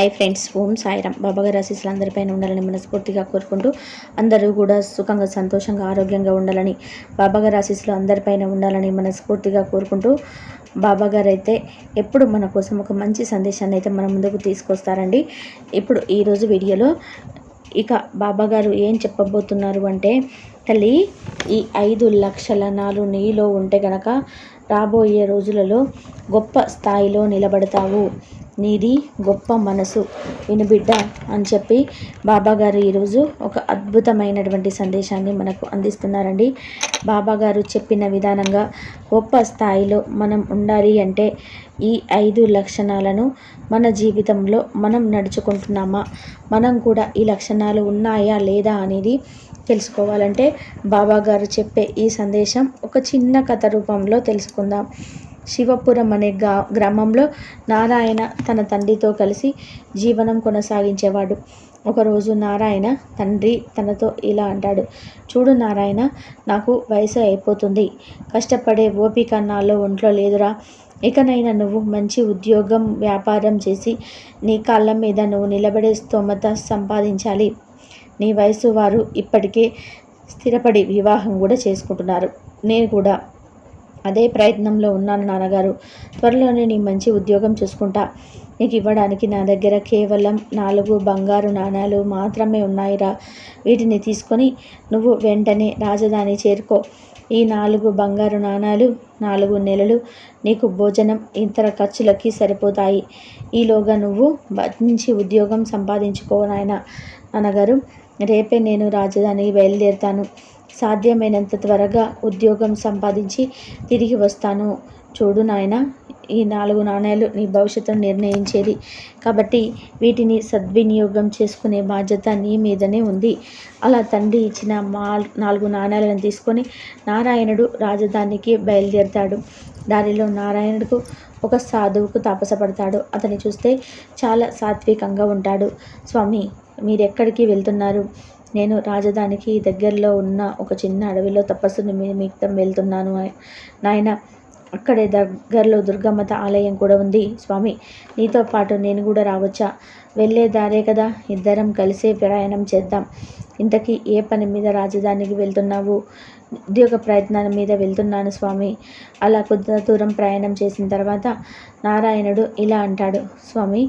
I friends ఓం సాయిరామ్. బాబాగారి ఆశీస్సులు అందరిపైన ఉండాలని మనస్ఫూర్తిగా కోరుకుంటూ అందరూ కూడా సుఖంగా సంతోషంగా ఆరోగ్యంగా ఉండాలని బాబాగారి ఆశీస్సులు అందరిపైన ఉండాలని మనస్ఫూర్తిగా కోరుకుంటూ బాబాగారు అయితే ఎప్పుడు మన కోసం ఒక మంచి సందేశాన్ని అయితే మన ముందుకు తీసుకొస్తారండి. ఇప్పుడు ఈరోజు వీడియోలో ఇక బాబాగారు ఏం చెప్పబోతున్నారు అంటే తల్లి ఈ ఐదు లక్షల నాలుగు నీలో ఉంటే గనక రాబోయే రోజులలో గొప్ప స్థాయిలో నిలబడతావు. నీది గొప్ప మనసు వినుబిడ్డ అని చెప్పి బాబాగారు ఈరోజు ఒక అద్భుతమైనటువంటి సందేశాన్ని మనకు అందిస్తున్నారండి. బాబాగారు చెప్పిన విధానంగా గొప్ప స్థాయిలో మనం ఉండాలి అంటే ఈ ఐదు లక్షణాలను మన జీవితంలో మనం నడుచుకుంటున్నామా? మనం కూడా ఈ లక్షణాలు ఉన్నాయా లేదా అనేది తెలుసుకోవాలంటే బాబాగారు చెప్పే ఈ సందేశం ఒక చిన్న కథ రూపంలో తెలుసుకుందాం. శివపురం అనే గా గ్రామంలో నారాయణ తన తండ్రితో కలిసి జీవనం కొనసాగించేవాడు. ఒకరోజు నారాయణ తండ్రి తనతో ఇలా అంటాడు చూడు నారాయణ నాకు వయసు అయిపోతుంది. కష్టపడే ఓపిక నాలో ఒంట్లో లేదురా. ఇకనైనా నువ్వు మంచి ఉద్యోగం వ్యాపారం చేసి నీ కాళ్ళ మీద నువ్వు నిలబడే స్తోమత సంపాదించాలి. నీ వయసు వారు ఇప్పటికే స్థిరపడి వివాహం కూడా చేసుకుంటున్నారు. నేను కూడా అదే ప్రయత్నంలో ఉన్నాను నాన్నగారు. త్వరలోనే నీ మంచి ఉద్యోగం చూసుకుంటా. నీకు ఇవ్వడానికి నా దగ్గర కేవలం నాలుగు బంగారు నాణాలు మాత్రమే ఉన్నాయిరా. వీటిని తీసుకొని నువ్వు వెంటనే రాజధాని చేరుకో. ఈ నాలుగు బంగారు నాణాలు నాలుగు నెలలు నీకు భోజనం ఇతర ఖర్చులకి సరిపోతాయి. ఈలోగా నువ్వు మంచి ఉద్యోగం సంపాదించుకో నాయన. నాన్నగారు రేపే నేను రాజధానికి బయలుదేరుతాను. సాధ్యమైనంత త్వరగా ఉద్యోగం సంపాదించి తిరిగి వస్తాను. చూడు నాయన ఈ నాలుగు నాణ్యాలు నీ భవిష్యత్తును నిర్ణయించేది. కాబట్టి వీటిని సద్వినియోగం చేసుకునే బాధ్యత నీ మీదనే ఉంది. అలా తండ్రి ఇచ్చిన మా నాలుగు నాణ్యాలను తీసుకొని నారాయణుడు రాజధానికి బయలుదేరుతాడు. దానిలో నారాయణుడుకు ఒక సాధువుకు తాపసపడతాడు. అతని చూస్తే చాలా సాత్వికంగా ఉంటాడు. స్వామి మీరెక్కడికి వెళ్తున్నారు? నేను రాజధానికి దగ్గరలో ఉన్న ఒక చిన్న అడవిలో తపస్సును నిమిత్తం వెళ్తున్నాను. నాయన అక్కడే దగ్గరలో దుర్గమ్మత ఆలయం కూడా ఉంది. స్వామి నీతో పాటు నేను కూడా రావచ్చా? వెళ్ళే దారే కదా. ఇద్దరం కలిసే ప్రయాణం చేద్దాం. ఇంతకీ ఏ పని మీద రాజధానికి వెళ్తున్నావు? ఉద్యోగ ప్రయత్నాల మీద వెళ్తున్నాను స్వామి. అలా కొద్ది దూరం ప్రయాణం చేసిన తర్వాత నారాయణుడు ఇలా అంటాడు. స్వామి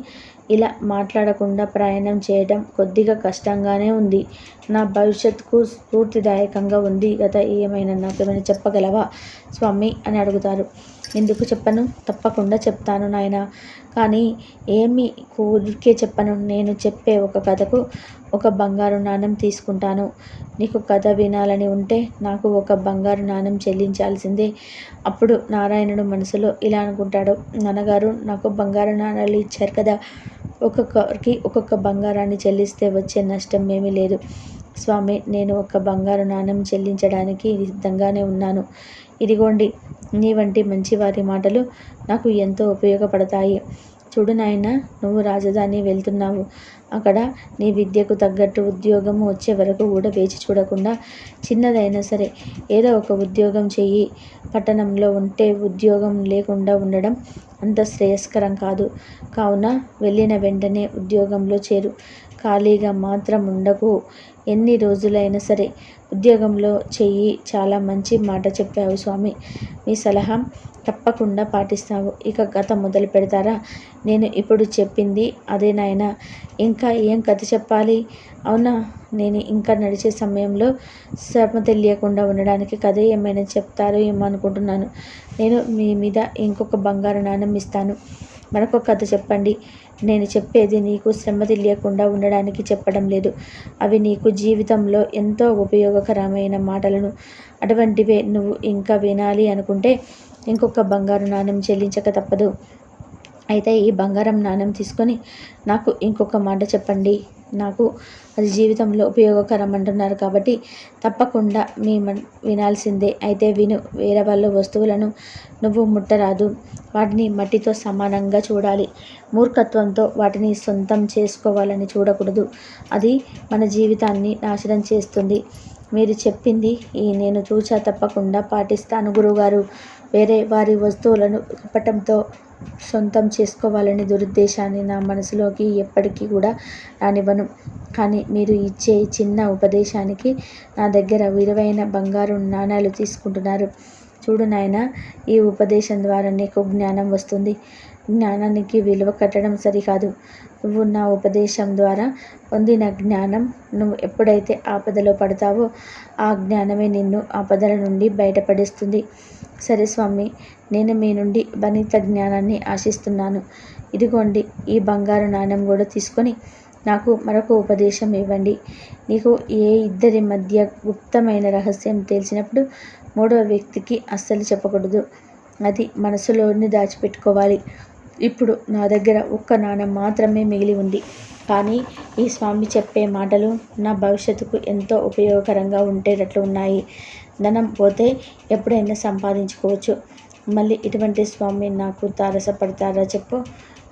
ఇలా మాట్లాడకుండా ప్రయాణం చేయడం కొద్దిగా కష్టంగానే ఉంది. నా భవిష్యత్తుకు స్ఫూర్తిదాయకంగా ఉంది. గత ఏమైనా నాకు ఏమైనా చెప్పగలవా? స్వామి అని అడుగుతారు. ఎందుకు చెప్పను? తప్పకుండా చెప్తాను నాయన. కానీ ఏమి ఊరికే చెప్పను. నేను చెప్పే ఒక కథకు ఒక బంగారు నాణం తీసుకుంటాను. నీకు కథ వినాలని ఉంటే నాకు ఒక బంగారు నాణం చెల్లించాల్సిందే. అప్పుడు నారాయణుడు మనసులో ఇలా అనుకుంటాడు. నాన్నగారు నాకు బంగారు నాణాలు ఇచ్చారు కదా. ఒక్కొక్కరికి ఒక్కొక్క బంగారాన్ని చెల్లిస్తే వచ్చే నష్టం ఏమీ లేదు. స్వామి నేను ఒక బంగారు నాణ్యం చెల్లించడానికి సిద్ధంగానే ఉన్నాను. ఇదిగోండి నీ వంటి మంచివారి మాటలు నాకు ఎంతో ఉపయోగపడతాయి. చూడు నాయన నువ్వు రాజధాని వెళ్తున్నావు. అక్కడ నీ విద్యకు తగ్గట్టు ఉద్యోగం వచ్చే వరకు కూడా వేచి చూడకుండా చిన్నదైనా సరే ఏదో ఒక ఉద్యోగం చెయ్యి. పట్టణంలో ఉంటే ఉద్యోగం లేకుండా ఉండడం అంత శ్రేయస్కరం కాదు. కావున వెళ్ళిన వెంటనే ఉద్యోగంలో చేరు. ఖాళీగా మాత్రం ఉండకు. ఎన్ని రోజులైనా సరే. ఉద్యోగంలో చెయ్యి. చాలా మంచి మాట చెప్పావు స్వామి. మీ సలహా? తప్పకుండా పాటిస్తావు. ఇక కథ మొదలు పెడతారా? నేను ఇప్పుడు చెప్పింది అదే నాయన. ఇంకా ఏం కథ చెప్పాలి? అవునా? నేను ఇంకా నడిచే సమయంలో శ్రమ తెలియకుండా ఉండడానికి కథ ఏమైనా చెప్తారో ఏమో అనుకుంటున్నాను. నేను మీ మీద ఇంకొక బంగారు నాణం ఇస్తాను. మరొక కథ చెప్పండి. నేను చెప్పేది నీకు శ్రమ తెలియకుండా ఉండడానికి చెప్పడం లేదు. అవి నీకు జీవితంలో ఎంతో ఉపయోగకరమైన మాటలను. అటువంటివే నువ్వు ఇంకా వినాలి అనుకుంటే ఇంకొక బంగారు నాణ్యం చెల్లించక తప్పదు. అయితే ఈ బంగారం నాణ్యం తీసుకొని నాకు ఇంకొక మాట చెప్పండి. నాకు అది జీవితంలో ఉపయోగకరం అంటున్నారు కాబట్టి తప్పకుండా మీ వినాల్సిందే. అయితే విను వేరే వాళ్ళ వస్తువులను నువ్వు ముట్టరాదు. వాటిని మట్టితో సమానంగా చూడాలి. మూర్ఖత్వంతో వాటిని సొంతం చేసుకోవాలని చూడకూడదు. అది మన జీవితాన్ని నాశనం చేస్తుంది. మీరు చెప్పింది ఈ నేను తూచా తప్పకుండా పాటిస్తాను గురువుగారు. వేరే వారి వస్తువులను కపటంతో సొంతం చేసుకోవాలనే దురుద్దేశాన్ని నా మనసులోకి ఎప్పటికీ కూడా రానివ్వను. కానీ మీరు ఇచ్చే చిన్న ఉపదేశానికి నా దగ్గర విలువైన బంగారు నాణాలు తీసుకుంటున్నారు. చూడు నాయన ఈ ఉపదేశం ద్వారా నీకు జ్ఞానం వస్తుంది. జ్ఞానానికి విలువ కట్టడం సరికాదు. నువ్వు నా ఉపదేశం ద్వారా పొందిన జ్ఞానం నువ్వు ఎప్పుడైతే ఆపదలో పడతావో ఆ జ్ఞానమే నిన్ను ఆపదల నుండి బయటపడేస్తుంది. సరే స్వామి నేను మీ నుండి బనిత జ్ఞానాన్ని ఆశిస్తున్నాను. ఇదిగోండి ఈ బంగారు నాణ్యం కూడా తీసుకొని నాకు మరొక ఉపదేశం ఇవ్వండి. నీకు ఏ ఇద్దరి మధ్య గుప్తమైన రహస్యం తెలిసినప్పుడు మూడవ వ్యక్తికి అస్సలు చెప్పకూడదు. అది మనసులోని దాచిపెట్టుకోవాలి. ఇప్పుడు నా దగ్గర ఒక్క నాణం మాత్రమే మిగిలి ఉంది. కానీ ఈ స్వామి చెప్పే మాటలు నా భవిష్యత్తుకు ఎంతో ఉపయోగకరంగా ఉండేటట్లు ఉన్నాయి. ధనం పోతే ఎప్పుడైనా సంపాదించుకోవచ్చు. మళ్ళీ ఇటువంటి స్వామి నాకు తారసపడతారా చెప్పు?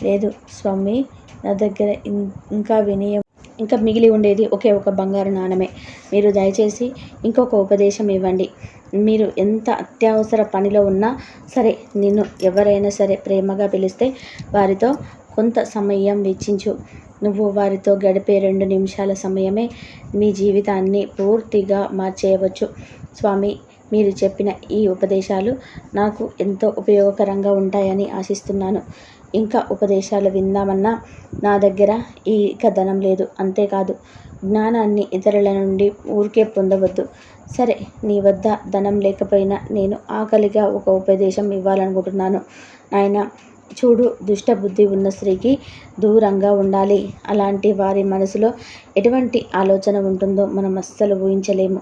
లేదు స్వామి నా దగ్గర ఇంకా వినయం ఇంకా మిగిలి ఉండేది ఒకే ఒక బంగారు నాణమే. మీరు దయచేసి ఇంకొక ఉపదేశం ఇవ్వండి. మీరు ఎంత అత్యవసర పనిలో ఉన్నా సరే నిన్ను ఎవరైనా సరే ప్రేమగా పిలిస్తే వారితో కొంత సమయం వెచ్చించు. నువ్వు వారితో గడిపే రెండు నిమిషాల సమయమే మీ జీవితాన్ని పూర్తిగా మార్చేయవచ్చు. స్వామి మీరు చెప్పిన ఈ ఉపదేశాలు నాకు ఎంతో ఉపయోగకరంగా ఉంటాయని ఆశిస్తున్నాను. ఇంకా ఉపదేశాలు విందామన్నా నా దగ్గర ఈ కథనం లేదు. అంతేకాదు జ్ఞానాన్ని ఇతరుల నుండి ఊరికే పొందవద్దు. సరే నీ వద్ద ధనం లేకపోయినా నేను ఆకలిగా ఒక ఉపదేశం ఇవ్వాలనుకుంటున్నాను. ఆయన చూడు దుష్టబుద్ధి ఉన్న స్త్రీకి దూరంగా ఉండాలి. అలాంటి వారి మనసులో ఎటువంటి ఆలోచన ఉంటుందో మనం అస్సలు ఊహించలేము.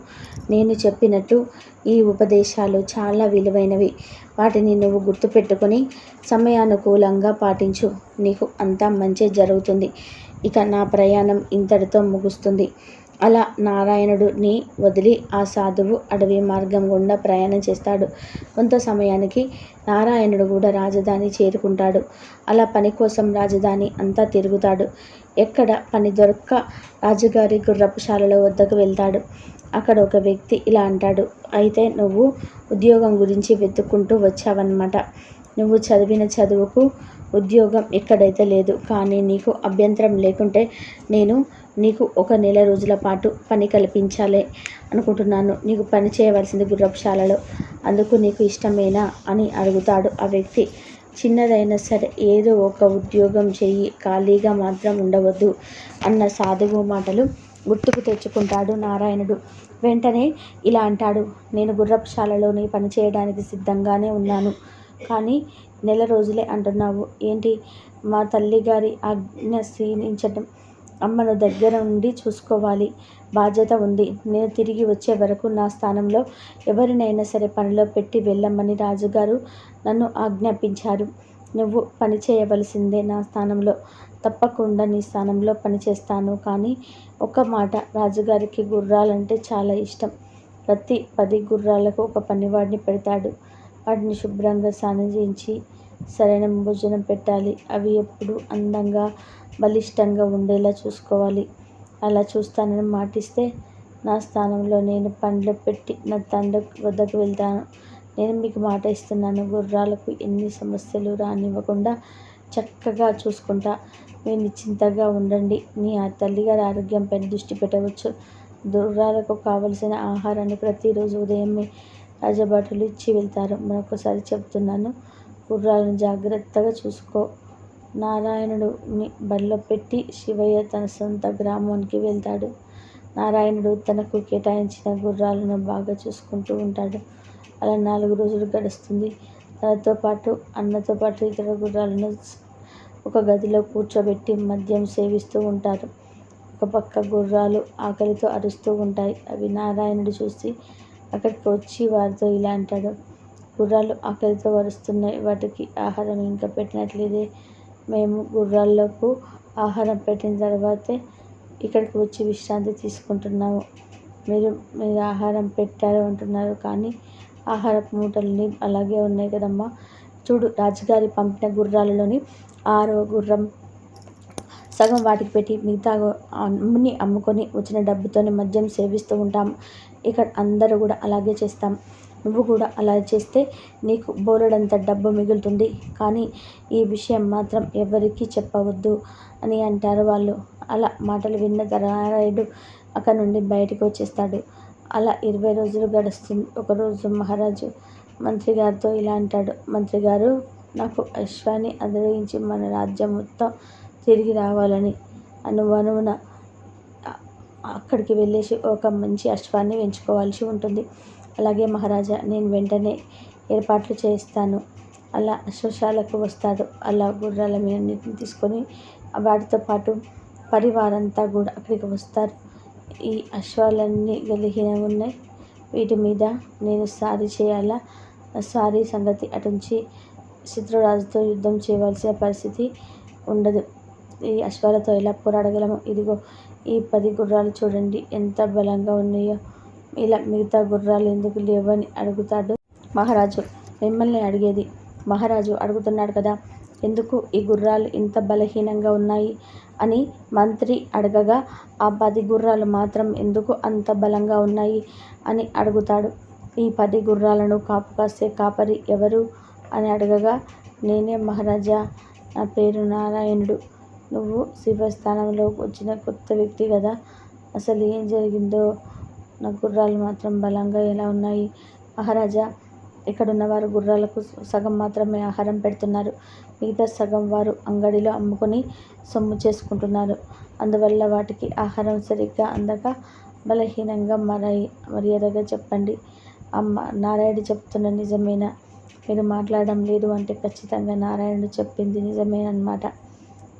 నేను చెప్పినట్టు ఈ ఉపదేశాలు చాలా విలువైనవి. వాటిని నువ్వు గుర్తుపెట్టుకొని సమయానుకూలంగా పాటించు. నీకు అంతా మంచి జరుగుతుంది. ఇక నా ప్రయాణం ఇంతటితో ముగుస్తుంది. అలా నారాయణుడిని వదిలి ఆ సాధువు అడవి మార్గం గుండా ప్రయాణం చేస్తాడు. కొంత సమయానికి నారాయణుడు కూడా రాజధాని చేరుకుంటాడు. అలా పని కోసం రాజధాని అంతా తిరుగుతాడు. ఎక్కడ పని దొరక్క రాజుగారి గుర్రపుశాలలో వద్దకు వెళ్తాడు. అక్కడ ఒక వ్యక్తి ఇలా అంటాడు అయితే నువ్వు ఉద్యోగం గురించి వెతుక్కుంటూ వచ్చావన్నమాట. నువ్వు చదివిన చదువుకు ఉద్యోగం ఎక్కడైతే లేదు కానీ నీకు అభ్యంతరం లేకుంటే నేను నీకు ఒక నెల రోజుల పాటు పని కల్పించాలి అనుకుంటున్నాను. నీకు పని చేయవలసింది గుర్రపుశాలలో. అందుకు నీకు ఇష్టమేనా అని అడుగుతాడు ఆ వ్యక్తి. చిన్నదైనా సరే ఏదో ఒక ఉద్యోగం చెయ్యి. ఖాళీగా మాత్రం ఉండవద్దు అన్న సాధువు మాటలు గుర్తుకు తెచ్చుకుంటాడు నారాయణుడు. వెంటనే ఇలా అంటాడు. నేను గుర్రపుశాలలోనే పని చేయడానికి సిద్ధంగానే ఉన్నాను. కానీ నెల రోజులే అంటున్నావు. ఏంటి? మా తల్లిగారి ఆజ్ఞ క్షీణించటం అమ్మను దగ్గర ఉండి చూసుకోవాలి. బాధ్యత ఉంది. నేను తిరిగి వచ్చే వరకు నా స్థానంలో ఎవరినైనా సరే పనిలో పెట్టి వెళ్ళమని రాజుగారు నన్ను ఆజ్ఞాపించారు. నువ్వు పని చేయవలసిందే నా స్థానంలో. తప్పకుండా నీ స్థానంలో పనిచేస్తాను కానీ ఒక మాట రాజుగారికి గుర్రాలంటే చాలా ఇష్టం. ప్రతి పది గుర్రాలకు ఒక పనివాడిని పెడతాడు. వాటిని శుభ్రంగా స్నానం సరైన భోజనం పెట్టాలి. అవి ఎప్పుడు అందంగా బలిష్టంగా ఉండేలా చూసుకోవాలి. అలా చూస్తానని మాటిస్తే నా స్థానంలో నేను పండ్లు పెట్టి నా తండ్రి వద్దకు వెళ్తాను. నేను మీకు మాట ఇస్తున్నాను. గుర్రాలకు ఎన్ని సమస్యలు రానివ్వకుండా చక్కగా చూసుకుంటా. మీరు నిశ్చింతగా ఉండండి. మీ ఆ తల్లిగారి ఆరోగ్యంపై దృష్టి పెట్టవచ్చు. గుర్రాలకు కావలసిన ఆహారాన్ని ప్రతిరోజు ఉదయమే రాజభటులు ఇచ్చి వెళ్తారు. మరొకసారి చెప్తున్నాను గుర్రాలను జాగ్రత్తగా చూసుకో. నారాయణుడుని బడిలో పెట్టి శివయ్య తన సొంత గ్రామానికి వెళ్తాడు. నారాయణుడు తనకు కేటాయించిన గుర్రాలను బాగా చూసుకుంటూ ఉంటాడు. అలా నాలుగు రోజులు గడుస్తుంది. తనతో పాటు అన్నతో పాటు ఇతర గుర్రాలను ఒక గదిలో కూర్చోబెట్టి మద్యం సేవిస్తూ ఉంటారు. ఒక పక్క గుర్రాలు ఆకలితో అరుస్తూ ఉంటాయి. అవి నారాయణుడు చూసి అక్కడికి వచ్చి వారితో ఇలా అంటాడు. గుర్రాలు ఆకలితో వరుస్తున్నాయి. వాటికి ఆహారం ఇంకా పెట్టినట్లేదే. మేము గుర్రాలకు ఆహారం పెట్టిన తర్వాతే ఇక్కడికి వచ్చి విశ్రాంతి తీసుకుంటున్నాము. మీరు మీరు ఆహారం పెట్టారు అంటున్నారు కానీ ఆహారపు మూటలని అలాగే ఉన్నాయి కదమ్మా. చూడు రాజుగారి పంపిన గుర్రాలలోని ఆరో గుర్రం సగం వాటికి పెట్టి మిగతా అమ్ముని అమ్ముకొని వచ్చిన డబ్బుతోనే మద్యం సేవిస్తూ ఉంటాం ఇక్కడ అందరూ కూడా అలాగే చేస్తాం. నువ్వు కూడా అలా చేస్తే నీకు బోలెడంత డబ్బు మిగులుతుంది. కానీ ఈ విషయం మాత్రం ఎవరికీ చెప్పవద్దు అని అంటారు వాళ్ళు. అలా మాటలు విన్న నారాయణుడు అక్కడ నుండి బయటకు వచ్చేస్తాడు. అలా ఇరవై రోజులు గడుస్తుంది. ఒకరోజు మహారాజు మంత్రి గారితో ఇలా అంటాడు. మంత్రి గారు నాకు అశ్వాన్ని అధిరోహించి మన రాజ్యం మొత్తం తిరిగి రావాలని అనువనువున అక్కడికి వెళ్ళేసి ఒక మంచి అశ్వాన్ని ఎంచుకోవాల్సి ఉంటుంది. అలాగే మహారాజా నేను వెంటనే ఏర్పాట్లు చేస్తాను అలా అశ్వశాలకు వస్తాడు. అలా గుర్రాల మీదన్నిటిని తీసుకొని వాటితో పాటు పరివారంతా కూడా అక్కడికి వస్తారు. ఈ అశ్వాలన్నీ గలిహీన ఉన్నాయి. వీటి మీద నేను సారీ చేయాలా? సారీ సంగతి అటుంచి శత్రురాజుతో యుద్ధం చేయవలసిన పరిస్థితి ఉండదు. ఈ అశ్వాలతో ఎలా పోరాడగలము? ఇదిగో ఈ పది గుర్రాలు చూడండి. ఎంత బలంగా ఉన్నాయో. ఇలా మిగతా గుర్రాలు ఎందుకు లేవని అడుగుతాడు మహారాజు. మిమ్మల్ని అడిగేది మహారాజు అడుగుతున్నాడు కదా ఎందుకు ఈ గుర్రాలు ఇంత బలహీనంగా ఉన్నాయి? అని మంత్రి అడగగా ఆ పది గుర్రాలు మాత్రం ఎందుకు అంత బలంగా ఉన్నాయి? అని అడుగుతాడు. ఈ పది గుర్రాలను కాపు కాసే కాపరి ఎవరు? అని అడగగా నేనే మహారాజా నా పేరు నారాయణుడు. నువ్వు శివస్థానంలో వచ్చిన కొత్త వ్యక్తి కదా. అసలు ఏం జరిగిందో నా గుర్రాలు మాత్రం బలంగా ఎలా ఉన్నాయి? మహారాజా ఇక్కడున్న వారు గుర్రాలకు సగం మాత్రమే ఆహారం పెడుతున్నారు. మిగతా సగం వారు అంగడిలో అమ్ముకొని సొమ్ము చేసుకుంటున్నారు. అందువల్ల వాటికి ఆహారం సరిగ్గా అందక బలహీనంగా మారాయి మర్యాదగా చెప్పండి. అమ్మ నారాయణ చెప్తున్న నిజమేనా? మీరు మాట్లాడడం లేదు అంటే ఖచ్చితంగా నారాయణుడు చెప్పింది నిజమేనమాట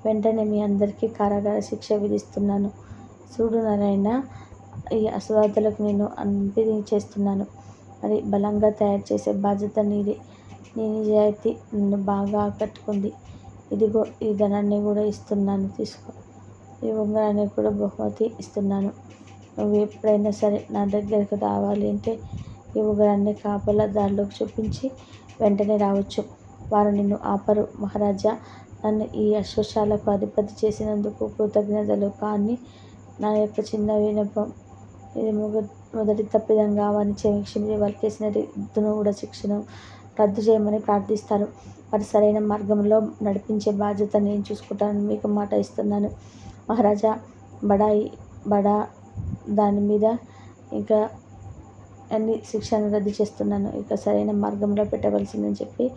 వెంటనే మీ అందరికీ కారాగార శిక్ష విధిస్తున్నాను. చూడు నారాయణ ఈ అసవాదులకు నేను అంపిది చేస్తున్నాను. మరి బలంగా తయారు చేసే బాధ్యత నీది. నీ నిజాయితీ నన్ను బాగా ఆకట్టుకుంది. ఇదిగో ఈ ధనాన్ని కూడా ఇస్తున్నాను. తీసుకో. ఈ ఉంగరాన్ని కూడా బహుమతి ఇస్తున్నాను. నువ్వు ఎప్పుడైనా సరే నా దగ్గరకు రావాలి అంటే ఈ ఉంగరాన్ని కాపలా దారిలోకి చూపించి వెంటనే రావచ్చు. వారు నిన్ను ఆపరు మహారాజా. నన్ను ఈ అశ్వశాలకు అధిపతి చేసినందుకు కృతజ్ఞతలు. కానీ నా యొక్క చిన్న వినపం ఇది మొగ మొదటి తప్పిదం కావని క్షమించి వారు చేసిన రిద్దును కూడా శిక్షను రద్దు చేయమని ప్రార్థిస్తారు. వారి సరైన మార్గంలో నడిపించే బాధ్యత నేను చూసుకుంటానని మీకు మాట ఇస్తున్నాను. మహారాజా బడాయి బడా దాని మీద ఇంకా అన్ని శిక్షను రద్దు చేస్తున్నాను. ఇక సరైన మార్గంలో పెట్టవలసిందని చెప్పి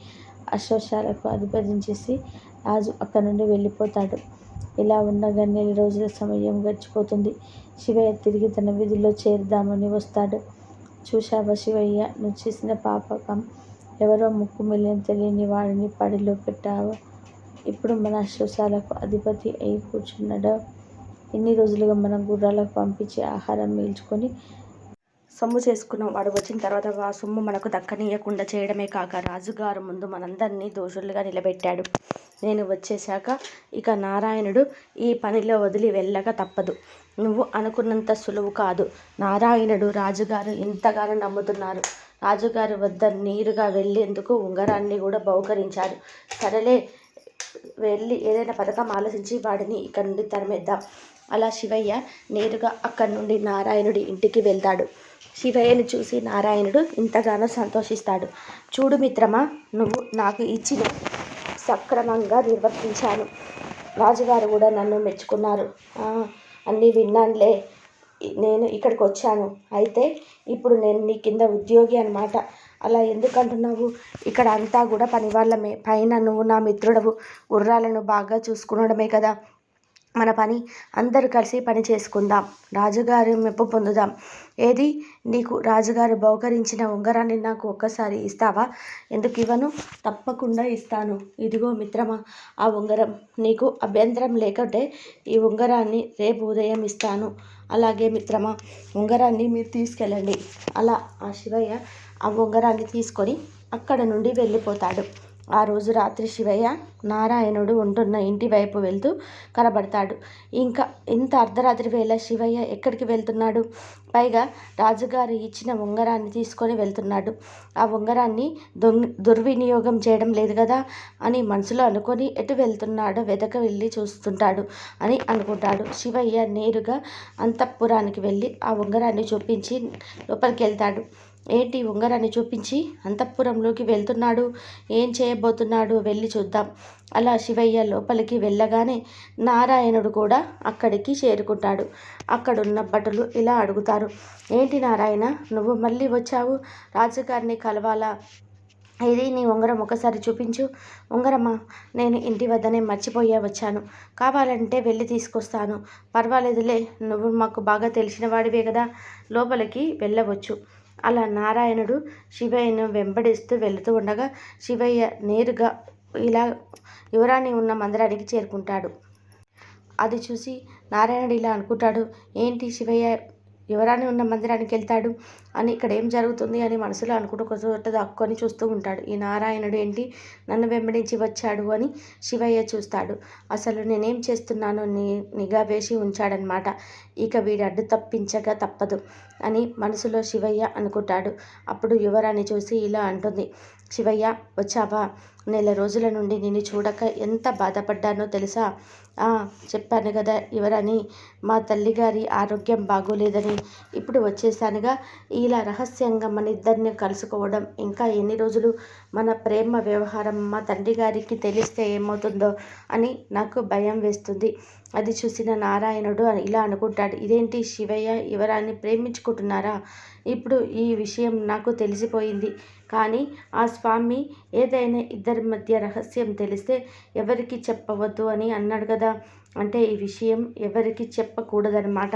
అశ్వశాలకు అధిపతించేసి రాజు అక్కడి నుండి వెళ్ళిపోతాడు. ఇలా ఉండగా నెల రోజుల సమయం గడిచిపోతుంది. శివయ్య తిరిగి తన విధిలో చేరుదామని వస్తాడు. చూశావా శివయ్య? నువ్వు చేసిన పాపకం ఎవరో ముక్కు మిల్లని తెలియని వాడిని పడిలో పెట్టావు. ఇప్పుడు మన అశ్వశాలకు అధిపతి అయి కూర్చున్నాడు? ఎన్ని రోజులుగా మన గుర్రాలకు పంపించి ఆహారం మీల్చుకొని సొమ్ము చేసుకున్నాం. వాడు వచ్చిన తర్వాత ఆ సొమ్ము మనకు దక్కనీయకుండా చేయడమే కాక రాజుగారు ముందు మనందరినీ దోషులుగా నిలబెట్టాడు. నేను వచ్చేశాక ఇక నారాయణుడు ఈ పనిలో వదిలి వెళ్ళక తప్పదు. నువ్వు అనుకున్నంత సులువు కాదు. నారాయణుడు రాజుగారు ఇంతగానో నమ్ముతున్నారు. రాజుగారి వద్ద నేరుగా వెళ్ళేందుకు ఉంగరాన్ని కూడా బహుకరించారు. సరేలే వెళ్ళి ఏదైనా పథకం ఆలోచించి వాడిని ఇక్కడ నుండి తరిమేద్దాం. అలా శివయ్య నేరుగా అక్కడి నుండి నారాయణుడి ఇంటికి వెళ్తాడు. శివయ్యని చూసి నారాయణుడు ఇంతగానో సంతోషిస్తాడు. చూడు మిత్రమా నువ్వు నాకు ఇచ్చిన సక్రమంగా నిర్వర్తించాను. రాజుగారు కూడా నన్ను మెచ్చుకున్నారు. అన్నీ విన్నానులే. నేను ఇక్కడికి వచ్చాను అయితే ఇప్పుడు నేను నీ కింద ఉద్యోగి అనమాట అలా ఎందుకంటున్నావు? ఇక్కడ అంతా కూడా పని వాళ్ళమే పైన నువ్వు నా మిత్రుడవు. గుర్రాలను బాగా చూసుకునడమే కదా. మన పని అందరూ కలిసి పని చేసుకుందాం. రాజుగారి మెప్పు పొందుదాం. ఏది? నీకు రాజుగారు బహుకరించిన ఉంగరాన్ని నాకు ఒక్కసారి ఇస్తావా? ఎందుకు ఇవ్వను? తప్పకుండా ఇస్తాను. ఇదిగో మిత్రమా ఆ ఉంగరం. నీకు అభ్యంతరం లేకుంటే ఈ ఉంగరాన్ని రేపు ఉదయం ఇస్తాను. అలాగే మిత్రమా ఉంగరాన్ని మీరు తీసుకెళ్ళండి. అలా ఆ శివయ్య ఆ ఉంగరాన్ని తీసుకొని అక్కడ నుండి వెళ్ళిపోతాడు. ఆ రోజు రాత్రి శివయ్య నారాయణుడు ఉంటున్న ఇంటి వైపు వెళ్తూ కనబడతాడు. ఇంకా ఇంత అర్ధరాత్రి వేళ శివయ్య ఎక్కడికి వెళ్తున్నాడు? పైగా రాజుగారు ఇచ్చిన ఉంగరాన్ని తీసుకొని వెళ్తున్నాడు. ఆ ఉంగరాన్ని దుర్వినియోగం చేయడం లేదు కదా అని మనసులో అనుకొని ఎటు వెళ్తున్నాడో వెదక వెళ్ళి చూస్తుంటాడు అని అనుకుంటాడు. శివయ్య నేరుగా అంతఃపురానికి వెళ్ళి ఆ ఉంగరాన్ని చూపించి లోపలికి వెళ్తాడు. ఏంటి ఉంగరాన్ని చూపించి అంతఃపురంలోకి వెళ్తున్నాడు? ఏం చేయబోతున్నాడు వెళ్ళి చూద్దాం. అలా శివయ్య లోపలికి వెళ్ళగానే నారాయణుడు కూడా అక్కడికి చేరుకుంటాడు. అక్కడున్న భటులు ఇలా అడుగుతారు. ఏంటి నారాయణ నువ్వు మళ్ళీ వచ్చావు? రాజుగారిని కలవాలా? ఇది నీ ఉంగరం ఒకసారి చూపించు. ఉంగరమ్మా నేను ఇంటి వద్దనే మర్చిపోయే వచ్చాను. కావాలంటే వెళ్ళి తీసుకొస్తాను. పర్వాలేదులే నువ్వు మాకు బాగా తెలిసిన వాడివే కదా. లోపలికి వెళ్ళవచ్చు. అలా నారాయణుడు శివయ్యను వెంబడిస్తూ వెళుతూ ఉండగా శివయ్య నేరుగా ఇలా యువరాణి ఉన్న మందిరానికి చేరుకుంటాడు. అది చూసి నారాయణుడు ఇలా అనుకుంటాడు ఏంటి శివయ్య యువరాణి ఉన్న మందిరానికి వెళ్తాడు? అని ఇక్కడ ఏం జరుగుతుంది అని మనసులో అనుకుంటూ ఒక చోట చూస్తూ ఉంటాడు. ఈ నారాయణుడు ఏంటి? నన్ను వెంబడించి వచ్చాడు అని శివయ్య చూస్తాడు. అసలు నేనేం చేస్తున్నానో ని నిఘా వేసి ఉంచాడనమాట ఇక వీడు అడ్డు తప్పించక తప్పదు. అని మనసులో శివయ్య అనుకుంటాడు. అప్పుడు యువరాణి చూసి ఇలా అంటుంది. శివయ్య వచ్చావా? నెల రోజుల నుండి నిన్ను చూడక ఎంత బాధపడ్డానో తెలుసా? చెప్పాను కదా ఎవరని మా తల్లిగారి ఆరోగ్యం బాగోలేదని. ఇప్పుడు వచ్చేసానుగా. ఇలా రహస్యంగా మన ఇద్దరిని కలుసుకోవడం ఇంకా ఎన్ని రోజులు? మన ప్రేమ వ్యవహారం మా తండ్రి గారికి తెలిస్తే ఏమవుతుందో అని నాకు భయం వేస్తుంది. అది చూసిన నారాయణుడు ఇలా అనుకుంటాడు. ఇదేంటి శివయ్య? యువరాన్ని ప్రేమించుకుంటున్నారా? ఇప్పుడు ఈ విషయం నాకు తెలిసిపోయింది. కానీ ఆ స్వామి ఏదైనా ఇద్దరి మధ్య రహస్యం తెలిస్తే ఎవరికి చెప్పవద్దు అని అన్నాడు కదా. అంటే ఈ విషయం ఎవరికి చెప్పకూడదనమాట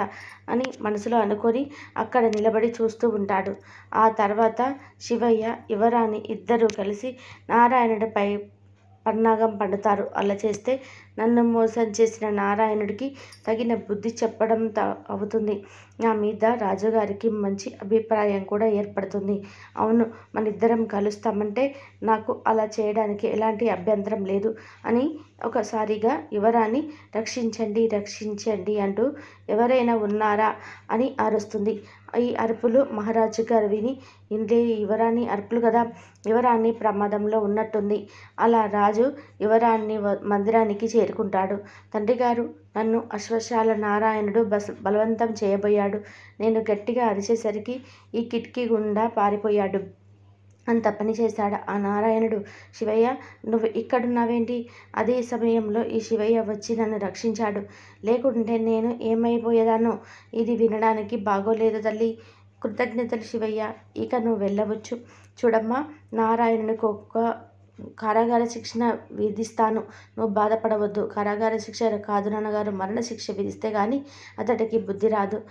అని మనసులో అనుకొని అక్కడ నిలబడి చూస్తూ ఉంటాడు. ఆ తర్వాత శివయ్య యువరాణి ఇద్దరూ కలిసి నారాయణుడిపై పన్నాగం పండుతారు. అలా చేస్తే నన్ను మోసం చేసిన నారాయణుడికి తగిన బుద్ధి చెప్పడం అవుతుంది. నా మీద రాజుగారికి మంచి అభిప్రాయం కూడా ఏర్పడుతుంది. అవును మన ఇద్దరం కలుస్తామంటే నాకు అలా చేయడానికి ఎలాంటి అభ్యంతరం లేదు అని ఒకసారిగా యువరాన్ని రక్షించండి రక్షించండి అంటూ ఎవరైనా ఉన్నారా అని అరుస్తుంది. ఈ అరుపులు మహారాజు గారు విని ఇందే యువరాణి అరుపులు కదా యువరాణి ప్రమాదంలో ఉన్నట్టుంది. అలా రాజు యువరాణి మందిరానికి చేరుకుంటాడు. తండ్రి గారు నన్ను అశ్వశాల నారాయణుడు బస్ బలవంతం చేయబోయాడు. నేను గట్టిగా అరిచేసరికి ఈ కిటికీ గుండా పారిపోయాడు. అంత పని చేశాడు ఆ నారాయణుడు? శివయ్య నువ్వు ఇక్కడున్నావేంటి? అదే సమయంలో ఈ శివయ్య వచ్చి నన్ను రక్షించాడు. లేకుంటే నేను ఏమైపోయేదానో ఇది వినడానికి బాగోలేదు తల్లి. కృతజ్ఞతలు శివయ్య. ఇక నువ్వు వెళ్ళవచ్చు. చూడమ్మా నారాయణుడికి ఒక్క కారాగార శిక్షణ విధిస్తాను. నువ్వు బాధపడవద్దు. కారాగార శిక్ష కాదు నాన్నగారు. మరణ శిక్ష విధిస్తే కానీ అతడికి బుద్ధి రాదు.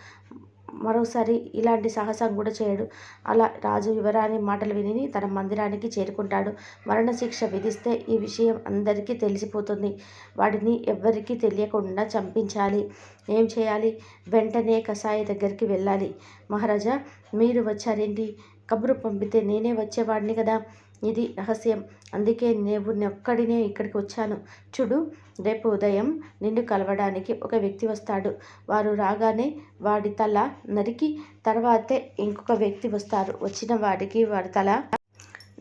మరోసారి ఇలాంటి సాహసం కూడా చేయడు. అలా రాజు యువరాణి మాటలు విని తన మందిరానికి చేరుకుంటాడు. మరణశిక్ష విధిస్తే ఈ విషయం అందరికీ తెలిసిపోతుంది. వాడిని ఎవ్వరికీ తెలియకుండా చంపించాలి. ఏం చేయాలి? వెంటనే కషాయ దగ్గరికి వెళ్ళాలి. మహారాజా మీరు వచ్చారేంటి? కబురు పంపితే నేనే వచ్చేవాడిని కదా? ఇది రహస్యం. అందుకే నేను ఒక్కడినే ఇక్కడికి వచ్చాను. చూడు రేపు ఉదయం నిన్ను కలవడానికి ఒక వ్యక్తి వస్తాడు. వారు రాగానే వాడి తల నరికి తర్వాతే ఇంకొక వ్యక్తి వస్తారు. వచ్చిన వాడికి వాడి తల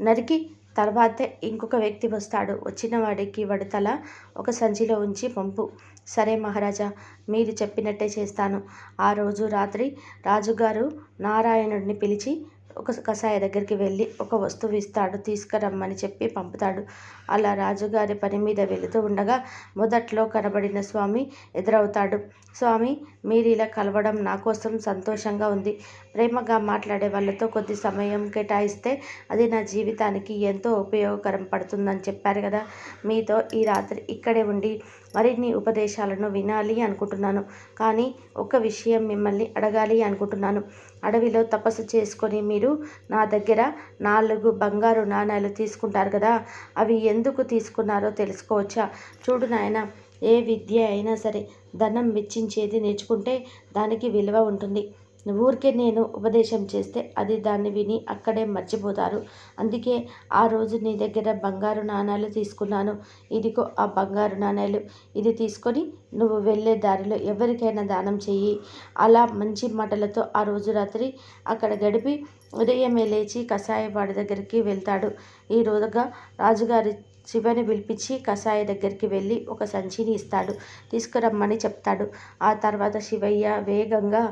నరికి తర్వాతే ఇంకొక వ్యక్తి వస్తాడు. వచ్చిన వాడికి వాడి తల ఒక సంచిలో ఉంచి పంపు. సరే మహారాజా మీరు చెప్పినట్టే చేస్తాను. ఆ రోజు రాత్రి రాజుగారు నారాయణుడిని పిలిచి ఒక కషాయ దగ్గరికి వెళ్ళి ఒక వస్తువు ఇస్తాడు తీసుకురమ్మని చెప్పి పంపుతాడు. అలా రాజుగారి పని మీద వెళుతూ ఉండగా మొదట్లో కనబడిన స్వామి ఎదురవుతాడు. స్వామి మీరు ఇలా కలవడం నా కోసం సంతోషంగా ఉంది. ప్రేమగా మాట్లాడే వాళ్ళతో కొద్ది సమయం కేటాయిస్తే అది నా జీవితానికి ఎంతో ఉపయోగకరం పడుతుందని చెప్పారు కదా. మీతో ఈ రాత్రి ఇక్కడే ఉండి మరిన్ని ఉపదేశాలను వినాలి అనుకుంటున్నాను. కానీ ఒక విషయం మిమ్మల్ని అడగాలి అనుకుంటున్నాను. అడవిలో తపస్సు చేసుకొని మీరు నా దగ్గర నాలుగు బంగారు నాణాలు తీసుకుంటారు కదా అవి ఎందుకు తీసుకున్నారో తెలుసుకోవచ్చా? చూడు నాయన ఏ విద్య అయినా సరే ధనం వెచ్చించేది నేర్చుకుంటే దానికి విలువ ఉంటుంది. ఊరికే నేను ఉపదేశం చేస్తే అది దాన్ని విని అక్కడే మర్చిపోతారు. అందుకే ఆ రోజు నీ దగ్గర బంగారు నాణాలు తీసుకున్నాను. ఇదిగో ఆ బంగారు నాణాలు. ఇది తీసుకొని నువ్వు వెళ్ళే దారిలో ఎవరికైనా దానం చెయ్యి. అలా మంచి మాటలతో ఆ రోజు రాత్రి అక్కడ గడిపి ఉదయమే లేచి కషాయవాడి దగ్గరికి వెళ్తాడు. ఈ రోజుగా రాజుగారి శివని పిలిపించి కషాయ దగ్గరికి వెళ్ళి ఒక సంచిని ఇస్తాడు. తీసుకురమ్మని చెప్తాడు. ఆ తర్వాత శివయ్య వేగంగా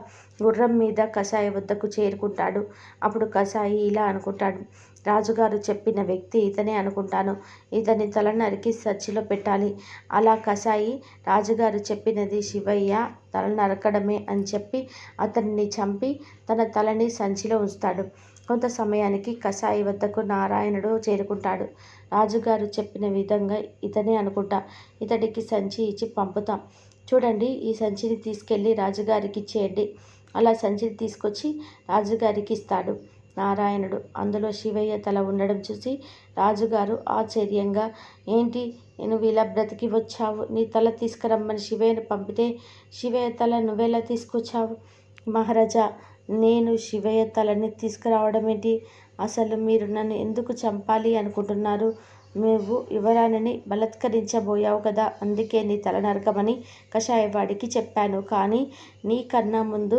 గుర్రం మీద కషాయ వద్దకు చేరుకుంటాడు. అప్పుడు కషాయి ఇలా అనుకుంటాడు. రాజుగారు చెప్పిన వ్యక్తి ఇతనే అనుకుంటాను. ఇతని తల నరికి సచ్చిలో పెట్టాలి. అలా కషాయి రాజుగారు చెప్పినది శివయ్య తల నరకడమే అని చెప్పి అతన్ని చంపి తన తలని సంచిలో ఉంచుతాడు. కొంత సమయానికి కషాయి వద్దకు నారాయణుడు చేరుకుంటాడు. రాజుగారు చెప్పిన విధంగా ఇతనే అనుకుంటా. ఇతడికి సంచి ఇచ్చి పంపుతాం. చూడండి ఈ సంచిని తీసుకెళ్ళి రాజుగారికి ఇచ్చేయండి. అలా సంచిని తీసుకొచ్చి రాజుగారికి ఇస్తాడు. నారాయణుడు అందులో శివయ్య తల ఉండడం చూసి రాజుగారు ఆశ్చర్యంగా ఏంటి? నువ్వు ఇలా బ్రతికి వచ్చావు. నీ తల తీసుకురమ్మని శివయ్యను పంపితే శివయ్య తల నువ్వెలా తీసుకొచ్చావు? మహారాజా నేను శివయ్య తలని తీసుకురావడం ఏంటి అసలు మీరు నన్ను ఎందుకు చంపాలి అనుకుంటున్నారు? నువ్వు యువరాణిని బలత్కరించబోయావు కదా? అందుకే నీ తల నరకమని కషాయవాడికి చెప్పాను. కానీ నీ కన్నా ముందు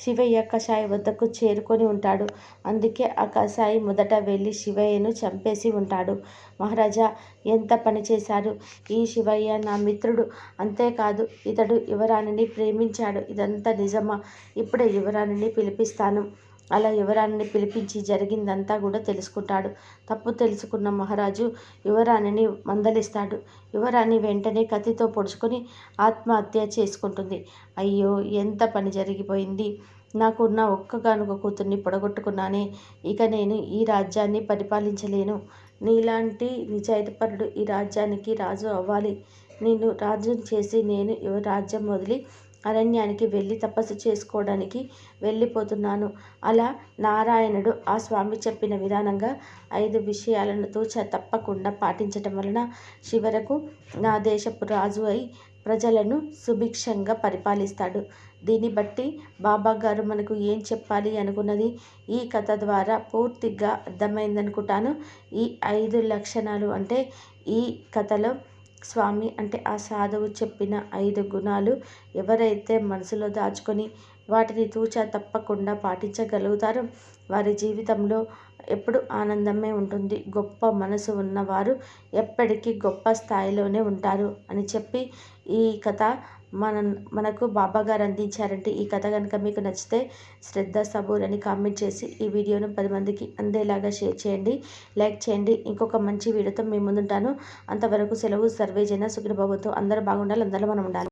శివయ్య కషాయ వద్దకు చేరుకొని ఉంటాడు. అందుకే ఆ కషాయి మొదట వెళ్ళి శివయ్యను చంపేసి ఉంటాడు. మహారాజా ఎంత పని చేశారు? ఈ శివయ్య నా మిత్రుడు. అంతేకాదు ఇతడు యువరాణిని ప్రేమించాడు. ఇదంతా నిజమా? ఇప్పుడే యువరాణిని పిలిపిస్తాను. అలా యువరాణిని పిలిపించి జరిగిందంతా కూడా తెలుసుకుంటాడు. తప్పు తెలుసుకున్న మహారాజు యువరాణిని మందలిస్తాడు. యువరాణి వెంటనే కత్తితో పొడుచుకొని ఆత్మహత్య చేసుకుంటుంది. అయ్యో ఎంత పని జరిగిపోయింది. నాకున్న ఒక్కగానొక కూతుర్ని పొడగొట్టుకున్నానే. ఇక నేను ఈ రాజ్యాన్ని పరిపాలించలేను. నీలాంటి నిజాయితీపరుడు ఈ రాజ్యానికి రాజు అవ్వాలి. నేను రాజు చేసి నేను యువ రాజ్యం వదిలి అరణ్యానికి వెళ్ళి తపస్సు చేసుకోవడానికి వెళ్ళిపోతున్నాను. అలా నారాయణుడు ఆ స్వామి చెప్పిన విధానంగా ఐదు విషయాలను తూచ తప్పకుండా పాటించటం వలన చివరకు నా దేశపు రాజు అయి ప్రజలను సుభిక్షంగా పరిపాలిస్తాడు. దీన్ని బట్టి బాబా గారు మనకు ఏం చెప్పాలి అనుకున్నది ఈ కథ ద్వారా పూర్తిగా అర్థమైందనుకుంటాను. ఈ ఐదు లక్షణాలు అంటే ఈ కథలో స్వామి అంటే ఆ సాధువు చెప్పిన ఐదు గుణాలు ఎవరైతే మనసులో దాచుకొని వాటిని తూచా తప్పకుండా పాటించగలుగుతారో వారి జీవితంలో ఎప్పుడు ఆనందమే ఉంటుంది. గొప్ప మనసు ఉన్నవారు ఎప్పటికీ గొప్ప స్థాయిలోనే ఉంటారు అని చెప్పి ఈ కథ మన మనకు బాబా గారు అందించారంటే ఈ కథ కనుక మీకు నచ్చితే శ్రద్ధ సబూర్ అని కామెంట్ చేసి ఈ వీడియోను పది మందికి అందేలాగా షేర్ చేయండి. లైక్ చేయండి. ఇంకొక మంచి వీడియోతో మేము ముందుంటాను. అంతవరకు సెలవు సర్వేజన సుఖిన బాబుతో అందరూ బాగుండాలి అందరూ మనం ఉండాలి.